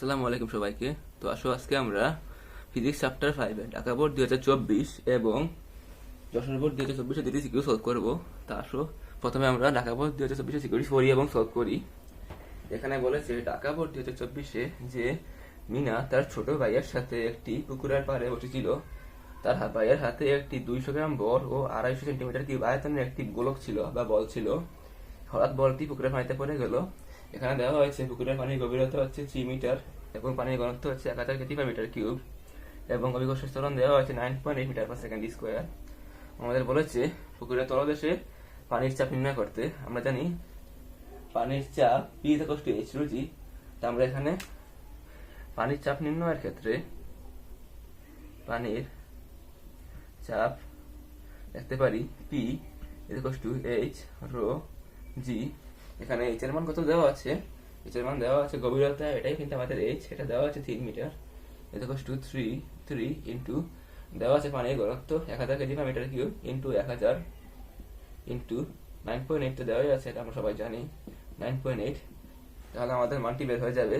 আসসালামু আলাইকুম সবাইকে। তো আসো আজকে আমরা ফিজিক্স চ্যাপ্টার ফাইভে ঢাকা বোর্ড দুই হাজার চব্বিশ এবং যশোর বোর্ড দুই হাজার চব্বিশে দুটি সিকিউর সলভ করব। তা আসো, প্রথমে আমরা ঢাকা বোর্ড দুই হাজার চব্বিশে সিকিউরিটি পড়ি এবং সলভ করি। এখানে বলেছে, ঢাকা বোর্ড দুই হাজার চব্বিশে যে মিনা তার ছোট ভাইয়ের সাথে একটি পুকুরের পাড়ে বসেছিল। তার ভাইয়ের হাতে একটি দুইশো গ্রাম বল ও আড়াইশো সেন্টিমিটার কিউব আয়তনের একটি গোলক ছিল বা বল ছিল। হঠাৎ বলটি পুকুরের পানিতে পড়ে গেল। এখানে দেওয়া হয়েছে, পুকুরের পানির গভীরতা হচ্ছে থ্রি মিটার এবং পানির ঘনত্ব হচ্ছে এক হাজার কেজি মিটার কিউব এবং অভিকর্ষ স্থলন দেওয়া হয়েছে nine point eight metre per second square আমাদের বলেছে, পুকুরের তলদেশে পানির চাপ নির্ণয় করতে আমরা জানি পানির চাপ পি ইকুয়ালস টু এইচ রুজি তা আমরা এখানে পানির চাপ নির্ণয়ের ক্ষেত্রে পানির চাপ দেখতে পারি P equals to H rho G এখানে এইচ এর মান কত দেওয়া আছে? এইচ এর মান দেওয়া আছে গভীরতা এটাই কিন্তু আমাদের এইচ এটা দেওয়া আছে তিন metre. Equals to three three into দেওয়া আছে পানির ঘনত্ব এক হাজার KG per metre cube into এক হাজার ইন্টু নাইন পয়েন্ট এইট তো দেওয়াই আছে, এটা আমরা সবাই জানি। নাইন পয়েন্ট এইট তাহলে আমাদের মানটি বের হয়ে যাবে।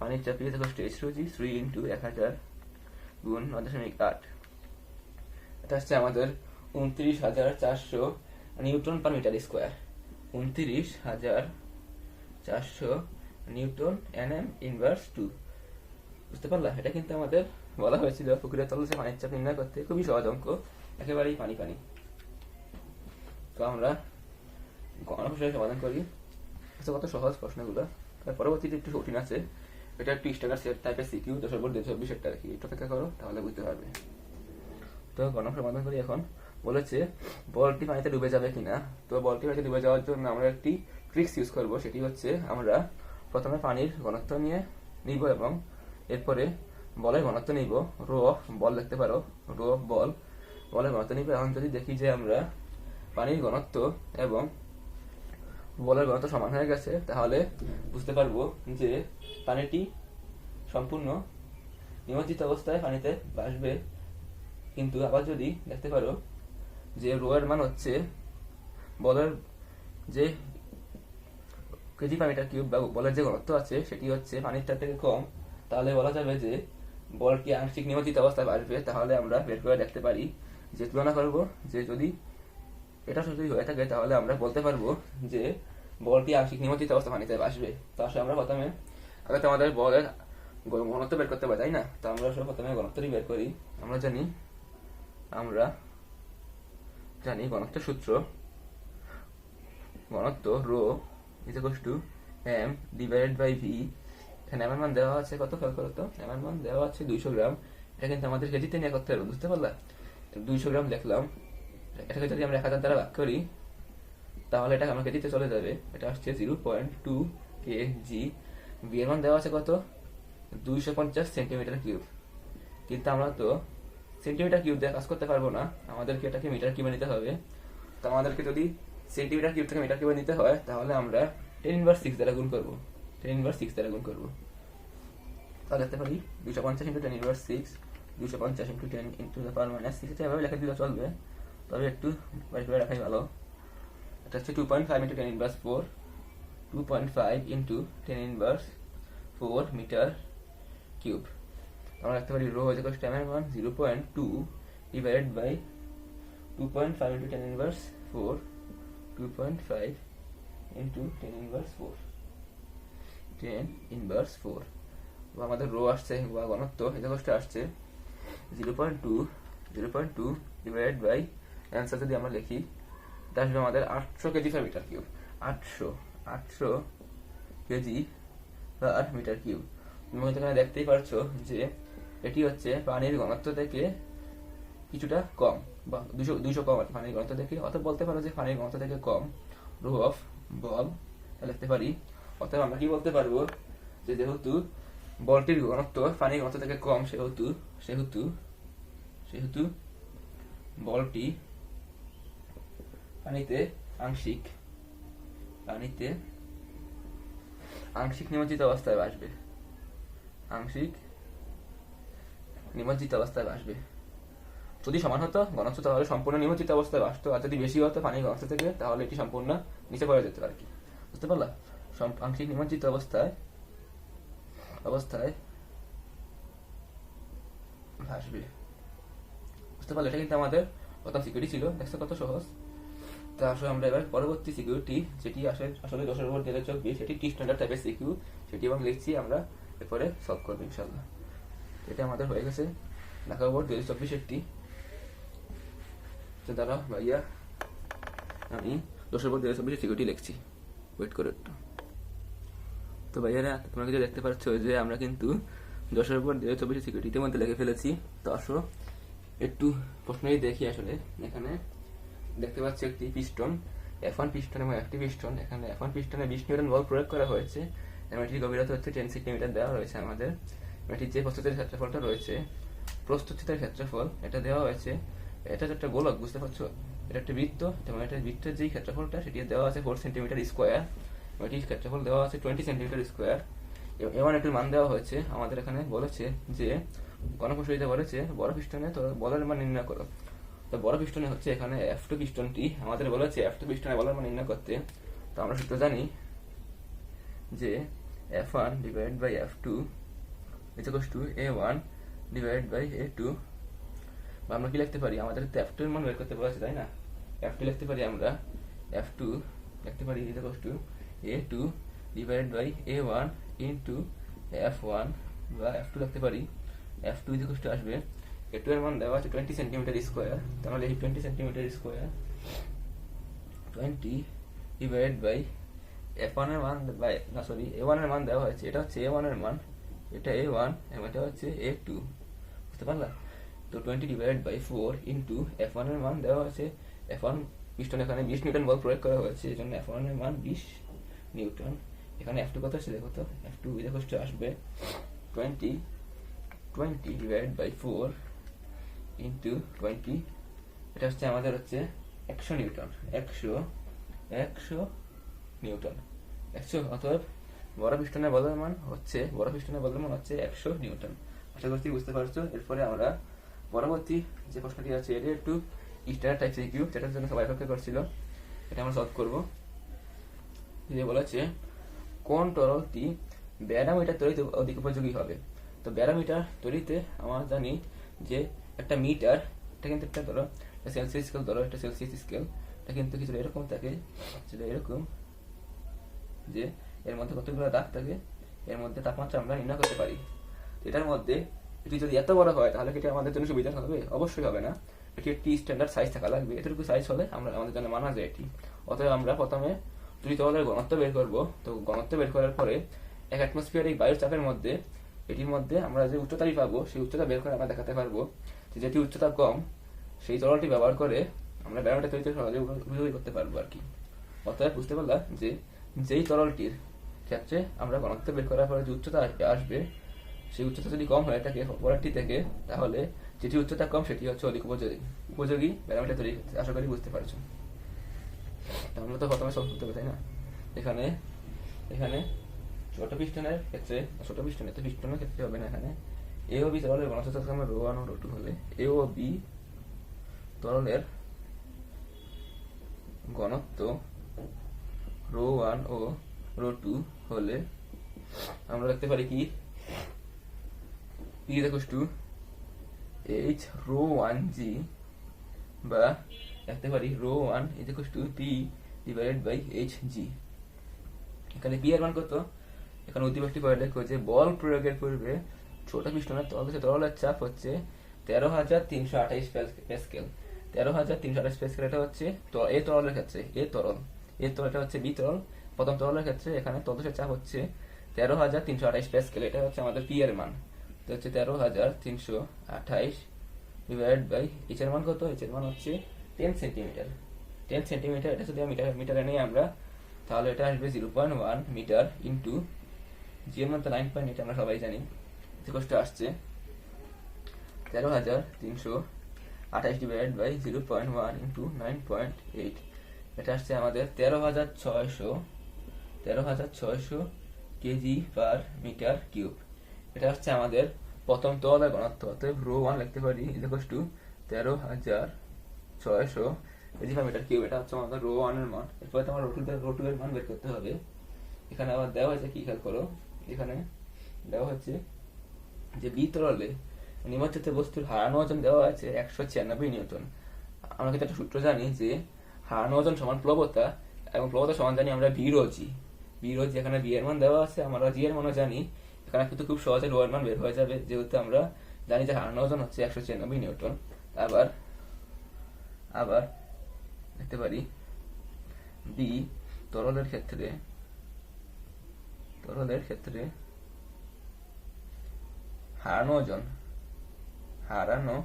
পানির চাপ equals to H rho G three into এক হাজার গুণ নয় দশমিক আট। এটা হচ্ছে আমাদের উনত্রিশ হাজার চারশো নিউটন পার মিটার স্কোয়ার উনত্রিশ হাজার চারশো newton N M inverse two. বুঝতে পারলা? এটা কিন্তু আমাদের বলা হয়েছিল পুকুরের তলসে পানির চাপ নির্ণয় করতে। খুবই সহজ অঙ্ক, একেবারেই পানি পানি। তো আমরা গণপ্রশ্নের সমাধান করি। আচ্ছা কত সহজ প্রশ্নগুলো। পরবর্তীতে একটু কঠিন আছে। এটা একটু স্টাকার সেট, টাইপের সিকিউ দশ বল দুশো চব্বিশ একটা কি। একটু অপেক্ষা করো, তাহলে বুঝতে পারবে। তো গণক সমাধান করি এখন। বলেছে, বলটি পানিতে ডুবে যাবে কিনা? তো বলটি পানিতে ডুবে যাওয়ার জন্য আমরা একটি ট্রিক্স ইউজ করব। সেটি হচ্ছে আমরা প্রথমে পানির ঘনত্ব নিয়ে নিব এবং এরপরে বলের ঘনত্ব নিব। রো অফ বল দেখতে পারো। রো অফ বল, বলের ঘনত্ব নিব। এখন যদি দেখি যে আমরা পানির ঘনত্ব এবং বলের ঘনত্ব সমান হয়ে গেছে, তাহলে বুঝতে পারব যে পানিটি সম্পূর্ণ নিমজ্জিত অবস্থায় পানিতে ভাসবে। কিন্তু আবার যদি দেখতে পারো যে রো এর মান হচ্ছে বলের যে কেজি পার মিটার কিউব বা বলের যে ঘনত্ব আছে, সেটি হচ্ছে পানিরটার থেকে কম। তাহলে বলা যাবে যে বলটি আংশিক নিমজ্জিত অবস্থায় আসবে তাহলে আমরা বের করে দেখতে পারি যে তুলনা করব যে যদি এটা যদি হয়ে থাকে, তাহলে আমরা বলতে পারব যে বলটি আংশিক নিমজ্জিত অবস্থা পানিতে আসবে তো আসলে আমরা প্রথমে, আগে তো আমাদের বলের ঘনত্ব বের করতে পারি তাই না? তো আমরা প্রথমে ঘনত্বটি বের করি। আমরা জানি, আমরা জানি, ঘনত্ব সূত্র। ঘনত্ব rho is equals to M divided by V এখানে এমন মান দেওয়া আছে কত? খেয়াল করো তো। এমন মান দেওয়া আছে দুইশো গ্রাম। এটা কিন্তু আমাদের কেজিতে নিয়ে করতে হবে, বুঝতে পারলা? দুইশো গ্রাম লিখলাম এটাকে যদি আমরা এক হাজার দ্বারা ভাগ করি, তাহলে এটা আমার কেজিতে চলে যাবে। এটা আসছে zero point two K G B এর মান দেওয়া আছে কত? দুইশো পঞ্চাশ সেন্টিমিটার কিউব কিন্তু আমরা তো সেন্টিমিটার কিউব দিয়ে কাজ করতে পারব না। আমাদেরকে এটাকে মিটার কিউবে নিতে হবে। তো আমাদেরকে যদি সেন্টিমিটার কিউব থেকে মিটার কিউবে নিতে হয়, তাহলে আমরা টেন ইনভার্স সিক্স দ্বারা গুণ করব। টেন ইনভার্স সিক্স দ্বারা গুণ করব। তাহলে লিখতে পারি দুশো পঞ্চাশ ইন্টু টেন ইনভার্স সিক্স দুশো পঞ্চাশ into ten into the power minus six এভাবে লেখা দিলে চলবে। তবে একটু বাড়ি করে রাখাই ভালো। এটা হচ্ছে two point five into ten inverse four two point five into ten inverse four metre cube. আমরা রাখতে পারি রো ইকুয়াল টু এর মান zero point two divided by two point five into ten inverse four two point five ten inverse four ten inverse four আমাদের rho আসছে, বা ঘনত্ব equal আসছে zero point two zero point two divided by answer যদি আমরা লিখি, এটা আসবে আমাদের আটশো কেজি পার মিটার কিউব আটশো আটশো কেজি পার মিটার কিউব তুমি এখানে দেখতেই পারছ যে এটি হচ্ছে পানির ঘনত্ব থেকে কিছুটা কম, বা দুশো দুশো কম পানির ঘনত্ব থেকে। অত বলতে পারো যে পানির ঘনত্ব থেকে কম। রো অফ বল লিখতে পারি। অতএব আমরা কি বলতে পারব? যে যেহেতু বলটির ঘনত্ব পানির ঘনত্ব থেকে কম, সেহেতু সেহেতু সেহেতু বলটি পানিতে আংশিক পানিতে আংশিক নিমজ্জিত অবস্থায় আসবে। আংশিক নিমজ্জিত অবস্থায় আসবে যদি সমান হতো ঘনত্ব তাহলে সম্পূর্ণ নিমজ্জিত অবস্থায় আসতো আর যদি বেশি হতো পানির ঘনত্ব থেকে, তাহলে এটি সম্পূর্ণ নিচে পড়ে যেত আর কি। বুঝতে পারলা? আংশিক নিমজ্জিত অবস্থায় অবস্থায় ভাসবে। বুঝতে পারলে, এটা কিন্তু আমাদের প্রথম সিকিউরিটি ছিল। দেখছ কত সহজ? তা আসলে আমরা এবার পরবর্তী সিকিউরিটি যেটি আসলে আসলে দশের উপর দেড় চব্বিশ সেটি টি স্ট্যান্ডার্ড টাইপের সিকিউ সেটি এবং লিখছি আমরা, এরপরে সলভ করব ইনশাল্লাহ এটা আমাদের হয়ে গেছে। ঢাকা বোর্ড দু হাজার চব্বিশেরটি তো দাঁড়া ভাইয়া, আমি দশের পর দু হাজার চব্বিশের সিকিউরিটি লিখছি। ওয়েট করে একটু। তো ভাইয়ারা, তোমরা কিছু দেখতে পাচ্ছ যে আমরা কিন্তু দশের পর দু হাজার চব্বিশের সিকিউরিটির মধ্যে লিখে ফেলেছি। তো আসো, একটু প্রশ্নই দেখি আসলে। এখানে দেখতে পাচ্ছি একটি পিস্টন এফ ওয়ান পিস্টন এবং একটি পিস্টন এখানে এফ ওয়ান পিস্টনে বিশ নিউটন বল প্রয়োগ করা হয়েছে। এবং এটির গভীরতা হচ্ছে টেন সেন্টিমিটার দেওয়া রয়েছে আমাদের। এটির যে প্রস্তুতির ক্ষেত্রফলটা রয়েছে প্রস্তুতির ক্ষেত্রফল, এটা দেওয়া হয়েছে, এটা একটা গোলক, বুঝতে পারছ? এটা একটা বৃত্ত এবং এটা বৃত্তের যেই ক্ষেত্রফলটা, সেটি দেওয়া আছে ফোর সেন্টিমিটার স্কোয়ার এটির ক্ষেত্রফল দেওয়া আছে টোয়েন্টি সেন্টিমিটার স্কোয়ার এমন একটি মান দেওয়া হয়েছে, আমাদের এখানে বলেছে যে গণপ্রসরিতা বলেছে, বড় পিস্টনে তো বলের মান নির্ণয় করো। তো বড় পিস্টনে হচ্ছে এখানে এফ টু পিস্টনটি আমাদের বলেছে এফ টু পিস্টনে বলের মান নির্ণয় করতে। তো আমরা সূত্র জানি যে F one divide by F two two A one divide by A two বা আমরা কি লিখতে পারি? আমাদের তো এফ টু এর মান বের করতে বলেছে, তাই না? এফ টু লিখতে পারি আমরা। এফ টু লিখতে পারি two divide by A one into F one বা এফ টু লিখতে পারি। এফ টু ইজ টু আসবে। এ টু এর মান দেওয়া আছে টোয়েন্টি সেন্টিমিটার স্কোয়ার তাহলে এই twenty centimetre square twenty divide by F ওয়ানের মান বাই না সরি এ ওয়ানের মান দেওয়া হয়েছে। এটা হচ্ছে এ ওয়ানের মান। এটা এ ওয়ান এবং এটা হচ্ছে এ টু বুঝতে পারলা? তো twenty divide by four into F ওয়ানের মান দেওয়া হয়েছে এফ ওয়ান পিস্টন এখানে বিশ নিউটন বল প্রয়োগ করা হয়েছে, এই জন্য এফ ওয়ানের মান বিশ নিউটন। এখানে এফ টু কত আছে দেখো তো? এফ টু দেখো আসবে। Twenty twenty divide by four into twenty এটা হচ্ছে আমাদের হচ্ছে একশো নিউটন। একশো একশো নিউটন। একশো অতএব বড় পিস্টনের বলের মান হচ্ছে বড় পিস্টনের বলের মান হচ্ছে একশো নিউটন। আশা করছি বুঝতে পারছ। এরপরে আমরা পরবর্তী যে প্রশ্নটি আছে, এটা একটু স্টার টাইপ সিকিউ যেটার জন্য সবাই অপেক্ষা করছিল, এটা আমরা সলভ করব। যে বলেছে, কোন তরলটি ব্যারামিটার তৈরিতে অধিক উপযোগী হবে? তো ব্যারামিটার তৈরিতে আমরা জানি যে একটা মিটার, এটা কিন্তু একটা ধরো সেলসিয়াস স্কেল ধরো একটা সেলসিয়াস স্কেল এটা কিন্তু কিছুটা এরকম থাকে সেটা এরকম যে এর মধ্যে কতগুলো দাগ থাকে, এর মধ্যে তাপমাত্রা আমরা নির্ণয় করতে পারি। এটার মধ্যে এটি যদি এত বড় হয়, তাহলে এটা আমাদের জন্য সুবিধা হবে? অবশ্যই হবে না। এটি একটি স্ট্যান্ডার্ড সাইজ থাকা লাগবে। এতটুকু সাইজ হলে আমরা, আমাদের জন্য মানা যায় এটি। অতএব আমরা প্রথমে দুই তরলের ঘনত্ব বের করব, তো ঘনত্ব বের করার পরে এক অ্যাটমসফিয়ারিক বায়ুর চাপের মধ্যে, এটির মধ্যে আমরা যে উচ্চতাই পাবো, সেই উচ্চতা বের করে আমরা দেখাতে পারব যে যেটি উচ্চতা কম, সেই তরলটি ব্যবহার করে আমরা ব্যায়ামটা তৈরিতে সহজে উপযোগী করতে পারব আর কি। অতএব বুঝতে পারলাম যে যেই তরলটির ক্ষেত্রে আমরা ঘনত্ব বের করার পরে যে উচ্চতা আসবে, সেই উচ্চতা যদি কম হয় থাকে পরেরটি থেকে, তাহলে যেটি উচ্চতা কম সেটি হচ্ছে অধিক উপযোগী। উপযোগী ব্যায়ামটা তৈরি আশা করি বুঝতে পারছ। আমরা তো প্রথমে সলভ করতে তাই না? এখানে এখানে ছোট পিস্টনের ক্ষেত্রে, ছোট পিস্টনের তো পিস্টনের ক্ষেত্রে হবে না এখানে। এ ও বি তরলের ঘনত্ব আমরা রো ওয়ান ও রো টু হলে এ ও বি তরলের ঘনত্ব রো ওয়ান ও রো টু হলে আমরা লিখতে পারি কি? P equal to H rho one G বা লিখতে পারি rho one equal to P divided by H G. এখানে পি এর মান কত? এখানে অতিবাসটি করে দেখো যে বল প্রয়োগের পূর্বে ছোট পিস্টনের তরল তরলের চাপ হচ্ছে তেরো হাজার তিনশো আঠাইশ প্যাসকেল তেরো হাজার তিনশো আঠাইশ প্যাসকেল এটা হচ্ছে এ তরলের ক্ষেত্রে, এ তরল। এ তরল এটা হচ্ছে বি তরল প্রথম তরলের ক্ষেত্রে এখানে তদসের চাপ হচ্ছে তেরো হাজার তিনশো আঠাইশ প্যাসকেল, এটা হচ্ছে আমাদের পি এর মান। তো হচ্ছে তেরো হাজার তিনশো আঠাইশ ডিভাইড বাই এইচ এর মান কত? এইচ এর মান হচ্ছে টেন সেন্টিমিটার টেন সেন্টিমিটার এটা যদি মিটার, মিটারে নিই আমরা, তাহলে এটা আসবে zero point one metre into G এর তো নাইন পয়েন্ট এটা আমরা সবাই জানি। কষ্ট আসছে, তেরো হাজার তিনশো আঠাশ divide by zero point one into nine point eight এটা আসছে আমাদের তেরো হাজার ছয়শো তেরো হাজার ছয়শো কেজি পার মিটার কিউব এটা হচ্ছে আমাদের প্রথম তলের ঘনত্ব অতএব রো ওয়ান লিখতে পারি ইকুয়াল টু তেরো হাজার ছয়শো কেজি পার মিটার কিউব এটা হচ্ছে আমাদের রো ওয়ানের মান। এরপরে তোমার রো টু রো টু এর মান বের করতে হবে। এখানে আবার দেওয়া হয়েছে কি? খেয়াল করো। এখানে দেওয়া হচ্ছে যে বি তরলে নিমজ্জিত বস্তুর হারানো ওজন দেওয়া আছে একশো ছিয়ানব্বই নিউটন। আমরা কিন্তু একটা সূত্র জানি যে হারানো ওজন সমান প্লবতা এবং প্লবতা সমান জানি আমরা V rho G V rho G এখানে বি এর মান দেওয়া আছে, আমরা জি এর মানও জানি। এখানে কিন্তু খুব সহজে রো এর মান বের হয়ে যাবে, যেহেতু আমরা জানি যে হারানো ওজন হচ্ছে একশো ছিয়ানব্বই নিউটন। আবার আবার দেখতে পারি বি তরলের ক্ষেত্রে তরলের ক্ষেত্রে হারানো ওজন হারানো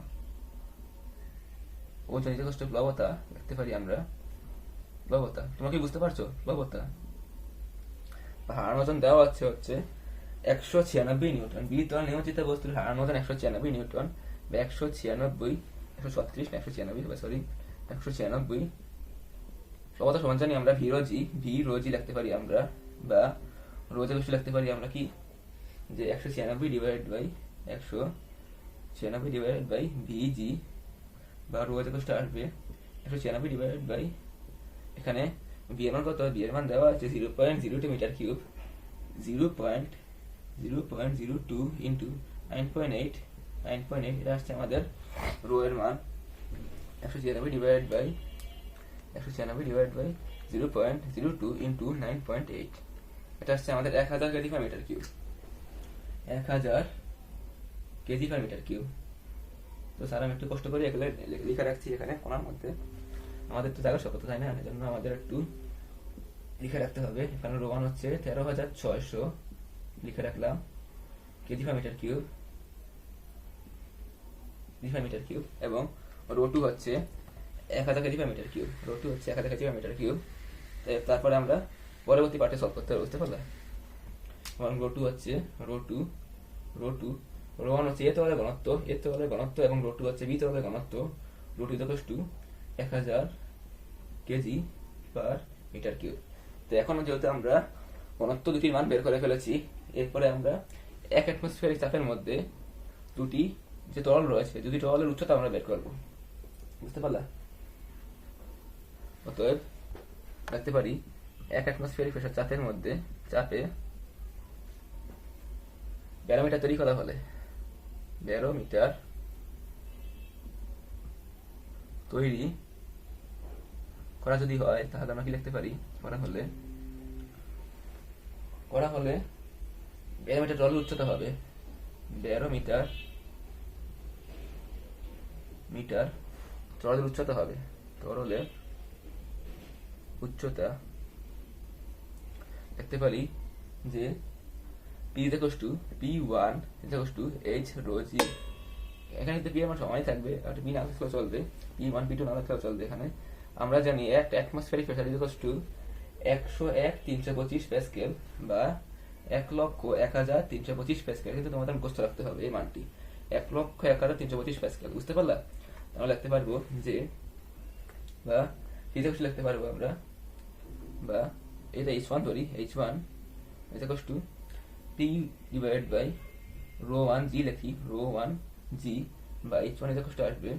ওজন ইজ কষ্ট প্লবতা দেখতে পারি আমরা প্লবতা তোমরা কি বুঝতে পারছ? প্লবতা হারানো ওজন দেওয়া আছে হচ্ছে একশো ছিয়ানব্বই নিউটন। বি তরল নিয়মিত বস্তুর হারানো ওজন একশো ছিয়ানব্বই নিউটন বা একশো ছিয়ানব্বই, একশো ছত্রিশ একশো ছিয়ানব্বই সরি একশো ছিয়ানব্বই। প্লবতা সমান জানি আমরা ভি রোজি ভি রোজি লিখতে পারি আমরা, বা রোজে বসে লিখতে পারি আমরা কি? যে একশো ছিয়ানব্বই ডিভাইড বাই একশো ছিয়ানব্বই ডিভাইড বাই ভিজি বা রোজে কষ্ট আসবে। একশো ছিয়ানব্বই ডিভাইড বাই এখানে বি এর মান কত বি এর মান দেওয়া আছে zero point zero two metre cube zero point zero point zero two into nine point eight nine point eight এটা আসছে আমাদের রো এর মান একশো ছিয়ানব্বই ডিভাইড বাই একশো ছিয়ানব্বই divide by zero point zero two into nine point eight এটা আসছে আমাদের এক হাজার কেজি পার মিটার কিউব এক হাজার কেজি পার মিটার কিউব তো স্যার আমি একটু কষ্ট করে এগুলো লিখে রাখছি এখানে কোনার মধ্যে আমাদের তো জায়গা শক্ত তাই না? এজন্য আমাদের একটু লিখে রাখতে হবে। এখানে রোমান হচ্ছে তেরো হাজার ছয়শো। লিখে রাখলাম। KG per metre cube KG per metre cube এবং রো টু হচ্ছে এক হাজার KG per metre cube rho two হচ্ছে এক হাজার কেজি পার মিটার কিউব তারপরে আমরা পরবর্তী পার্টে সলভ করতে হবে, বুঝতে পারলে? এবং রো টু হচ্ছে রো টু রো টু হচ্ছে এ তলের ঘনত্ব এ তলের ঘনত্ব এবং রো টু হচ্ছে বি তলের ঘনত্ব। রো টু টু এক হাজার কেজি পার মিটার কিউব তো এখন যেহেতু আমরা ঘনত্ব দুটির মান বের করে ফেলেছি, এরপরে আমরা এক অ্যাটমসফিয়ারিক চাপের মধ্যে দুটি যে তরল রয়েছে, দুটি তরলের উচ্চতা আমরা বের করব। বুঝতে পারলা? অতএব রাখতে পারি এক অ্যাটমসফিয়ারিক প্রেসার চাপের মধ্যে চাপে ব্যারোমিটার তৈরি করা হলে। ব্যারোমিটার তৈরি করা যদি হয়, তাহলে আমরা কি লিখতে পারি? করা হলে করা হলে ব্যারোমিটার জলের উচ্চতা হবে। ব্যারোমিটার, মিটার তরলের উচ্চতা হবে। তরলের উচ্চতা দেখতে পারি যে P equals to P one equals to H rho G এখানে তো পি আমার সময় থাকবে আর পি না চলবে। পি ওয়ান পি টু না চলবে এখানে। আমরা জানি এক অ্যাটমসফিয়ারিক প্রেসার ইকুয়ালস টু একশো এক তিনশো পঁচিশ প্যাসকেল বা এক লক্ষ এক হাজার তিনশো পঁচিশ প্যাসকেল কিন্তু তোমাদের মুখস্থ রাখতে হবে এই মানটি। এক লক্ষ এক হাজার তিনশো পঁচিশ প্যাসকেল বুঝতে পারলা? আমরা লিখতে পারব যে বা ফিজিক্স লিখতে পারব আমরা। বা এটা এইচ ওয়ান ধরি H one equals to P divide by rho one G লিখি রো ওয়ান জি বা এইচ ওয়ান ইকুয়ালস টু আসবে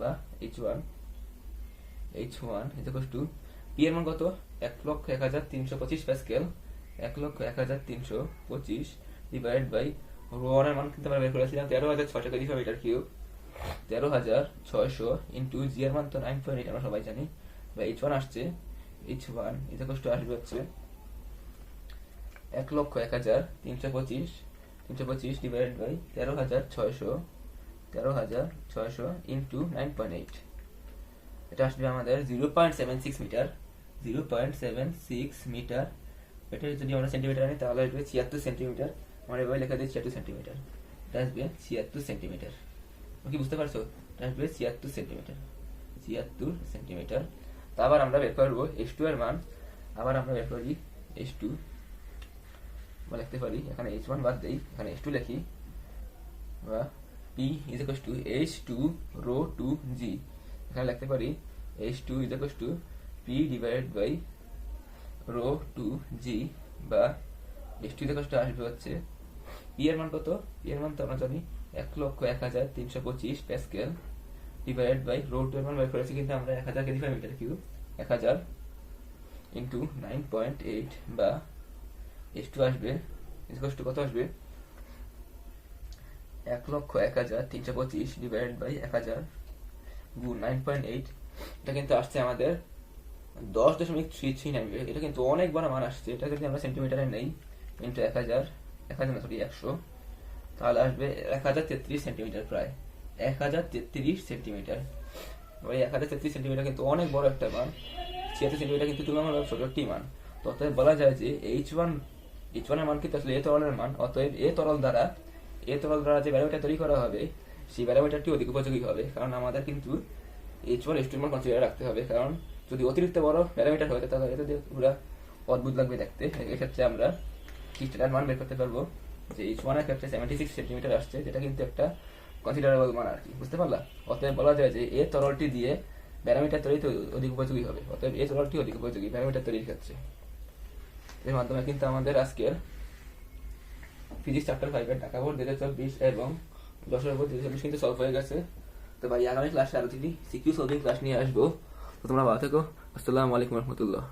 বা H one H one equals to P এর মান কত? এক লক্ষ এক হাজার তিনশো পঁচিশ প্যাসকেল। এক লক্ষ এক হাজার তিনশো পঁচিশ ডিভাইড বাই রো ওয়ানের মান কিন্তু আমরা বের করেছিলাম তেরো হাজার ছয়শো কেজি মিটার কিউব তেরো হাজার ছয়শো ইন্টু জি এর মান তো নাইন পয়েন্ট এইট আমরা সবাই জানি। বা এইচ ওয়ান আসছে। এইচ ওয়ান ইকুয়ালস টু আসবে হচ্ছে এক লক্ষ এক হাজার তিনশো পঁচিশ। তিনশো পঁচিশ ডিভাইড বাই তেরো হাজার ছয়শো। তেরো হাজার ছয়শো ইন্টু নাইন পয়েন্ট এইট এটা আসবে আমাদের zero point seven six metre zero point seven six metre এটা যদি আমরা সেন্টিমিটার আনি, তাহলে আসবে ছিয়াত্তর সেন্টিমিটার আমরা এভাবে লেখা দিই ছিয়াত্তর সেন্টিমিটার এটা আসবে ছিয়াত্তর সেন্টিমিটার কি বুঝতে পারছ? এটা আসবে ছিয়াত্তর সেন্টিমিটার ছিয়াত্তর সেন্টিমিটার আবার আমরা বের করব এস টু এর মান। আবার আমরা বের করি এস টু আমরা লিখতে পারি, এখানে এইচ ওয়ান বাদ দেই, এখানে এইচ টু লিখি। বা P is to H two rho two G এখানে লিখতে পারি H two is to P divide by rho two G বা এইচ টু ইজ টু আসবে হচ্ছে পি এর মান কত? পি এর মান তো আমরা জানি এক লক্ষ এক হাজার তিনশো পঁচিশ pascal divide by rho two এর মান বের করেছি কিন্তু আমরা এক হাজার কেজি মিটার কিউব এক হাজার ইন্টু নাইন পয়েন্ট এইট বা এস টু আসবে ইসকস টু কত আসবে? এক লক্ষ এক হাজার তিনশো পঁচিশ ডিভাইড বাই এক হাজার গুণ নাইন পয়েন্ট এইট এটা কিন্তু আসছে আমাদের দশ দশমিক থ্রি থ্রি নাইন। এটা কিন্তু অনেক বড় মান আসছে। এটা যদি আমরা সেন্টিমিটারে নেই ইন্টু এক হাজার এক হাজার সরি একশো, তাহলে আসবে এক হাজার তেত্রিশ সেন্টিমিটার প্রায়। এক হাজার তেত্রিশ সেন্টিমিটার ওই এক হাজার তেত্রিশ সেন্টিমিটার কিন্তু অনেক বড় একটা মান। ছিয়াত্তর সেন্টিমিটার কিন্তু তুলনামূলক ছোট একটি মান। তো অতএব বলা যায় যে এইচ ওয়ান এইচ ওয়ানের মান কিন্তু আসলে এ তরলের মান। অতএব এ তরল দ্বারা এ তরল দ্বারা যে ব্যারোমিটার তৈরি করা হবে সেই ব্যারোমিটারটি অধিক উপযোগী হবে, কারণ আমাদের কিন্তু এইচ ওয়ান এইচ টু মান কনসিডার রাখতে হবে, কারণ যদি অতিরিক্ত বড় প্যারামিটার হয়, তাহলে এটা পুরো অদ্ভুত লাগবে দেখতে। এক্ষেত্রে আমরা খ্রিস্টানের মান বের করতে পারব? যে এইচ ওয়ানের ক্ষেত্রে সেভেন্টি সিক্স সেন্টিমিটার আসছে, যেটা কিন্তু একটা কনসিডারেবল মান আর কি, বুঝতে পারলা? অতএব বলা যায় যে এ তরলটি দিয়ে প্যারামিটার তৈরিতে অধিক উপযোগী হবে, অতএব এ তরলটি অধিক উপযোগী প্যারামিটার তৈরির ক্ষেত্রে। এর মাধ্যমে কিন্তু আমাদের আজকের ফিজিক্স চ্যাপ্টার ফাইভের ঢাকা বোর্ড দু হাজার চব্বিশ এবং যশোর বোর্ড দু হাজার চব্বিশ কিন্তু সলভ হয়ে গেছে তো ভাই আগামী ক্লাসে আরও তিনি সিকিউ সলভিং ক্লাস নিয়ে আসব তো তোমরা ভালো থেকো আসসালামু আলাইকুম রহমতুল্লাহ